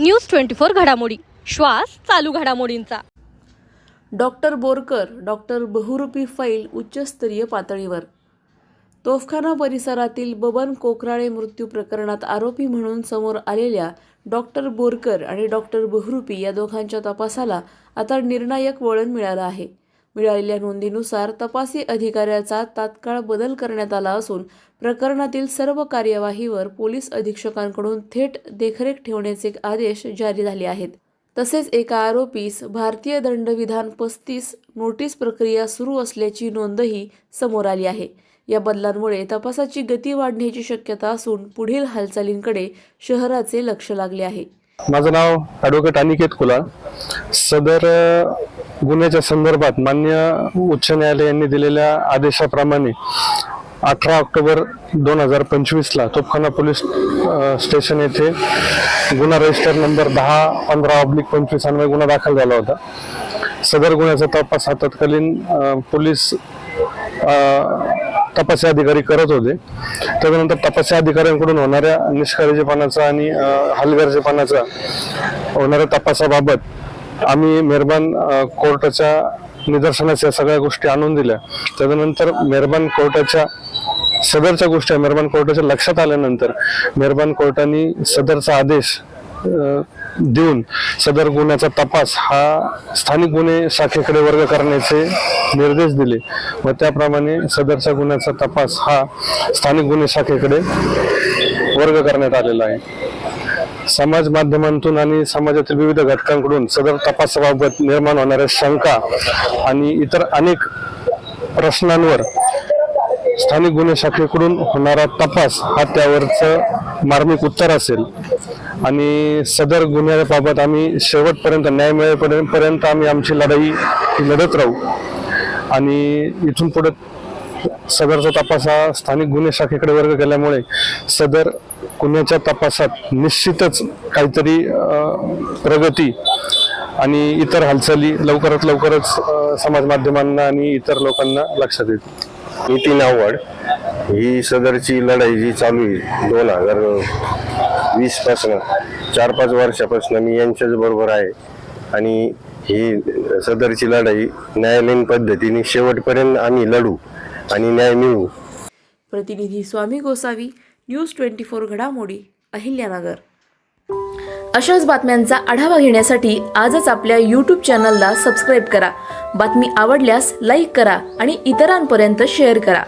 News twenty four घडामोडी. श्वास चालू घडामोडींचा. डॉक्टर बोरकर डॉक्टर बहुरूपी फैल उच्चस्तरीय पातळीवर. तोफखाना परिसरातील बबन कोकराळे मृत्यू प्रकरणात आरोपी म्हणून समोर आलेल्या डॉक्टर बोरकर आणि डॉक्टर बहुरूपी या दोघांच्या तपासाला आता निर्णायक वळण मिळालं आहे. मिळालेल्या नोंदीनुसार तपासी अधिकाऱ्याचा तात्काळ बदल करण्यात आला असून प्रकरणातील सर्व कार्यवाहीवर पोलीस अधीक्षकांकडून थेट देखरेख ठेवण्याचे आदेश जारी झाले आहेत. तसेच एका आरोपीस भारतीय दंडविधान पस्तीस नोटीस प्रक्रिया सुरू असल्याची नोंदही समोर आली आहे. या बदलांमुळे तपासाची गती वाढण्याची शक्यता असून पुढील हालचालींकडे शहराचे लक्ष लागले आहे. माझं नाव ॲडव्होकेट अनिकेत कुला. सदर गुन्ह्याच्या संदर्भात मान्य उच्च न्यायालय यांनी दिलेल्या आदेशाप्रमाणे अठरा ऑक्टोबर दोन हजार पंचवीसला तोफखाना पोलीस स्टेशन येथे गुन्हा रजिस्टर नंबर दहा पंधरा ऑब्लिक पंचवीस अन्वय गुन्हा दाखल झाला होता. सदर गुन्ह्याचा तपास हा तत्कालीन पोलीस तपासी अधिकारी करत होते. त्याच्यानंतर तपासी अधिकाऱ्यांकडून होणाऱ्या निष्काळजीपणाचा आणि हलगर्जीपणाचा होणाऱ्या तपासाबाबत आम्ही मेहरबान कोर्टाच्या निदर्शनास या सगळ्या गोष्टी आणून दिल्या. त्याच्यानंतर मेहरबान कोर्टाच्या सदरच्या गोष्टी मेहरबान कोर्टाच्या लक्षात आल्यानंतर मेहरबान कोर्टाने सदरचा आदेश देऊन सदर गुन्ह्याचा तपास हा स्थानिक गुन्हे शाखेकडे वर्ग करण्याचे निर्देश दिले व त्याप्रमाणे सदरच्या गुन्ह्याचा तपास हा स्थानिक गुन्हे शाखेकडे वर्ग करण्यात आलेला आहे. समाज माध्यमांतून आणि समाजातील विविध घटकांकडून सदर तपासाबाबत निर्माण होणाऱ्या शंका आणि इतर अनेक प्रश्नांवर स्थानिक गुन्हे शाखेकडून होणारा तपास हा त्यावरचं मार्मिक उत्तर असेल. आणि सदर गुन्ह्याबाबत आम्ही शेवटपर्यंत न्याय मिळेपर्यंत आम्ही आमची लढाई लढत राहू. आणि इथून पुढे सदरचा तपास हा स्थानिक गुन्हे शाखेकडे वर्ग केल्यामुळे सदर गुन्ह्याच्या तपासात निश्चितच काहीतरी प्रगती आणि इतर हालचाली लवकरात लवकरच समाज माध्यमांना आणि इतर लोकांना लक्षात येतील. नितीन आव्हाड ही सदरची लढाई जी चालू आहे दोन हजार वीस पासन चार पाच वर्षापासून मी यांच्याच बरोबर आहे. आणि ही सदरची लढाई न्यायालयीन पद्धतीने शेवटपर्यंत आम्ही लढू आणि न्याय मिळवू. प्रतिनिधी Swami Gosavi news twenty four घडामोडी अहिल्यानगर. अशाच बातम्यांचा आढावा घेण्यासाठी आजच आपल्या यूट्यूब चॅनलला सबस्क्राईब करा. बातमी आवडल्यास लाईक करा आणि इतरांपर्यंत शेअर करा.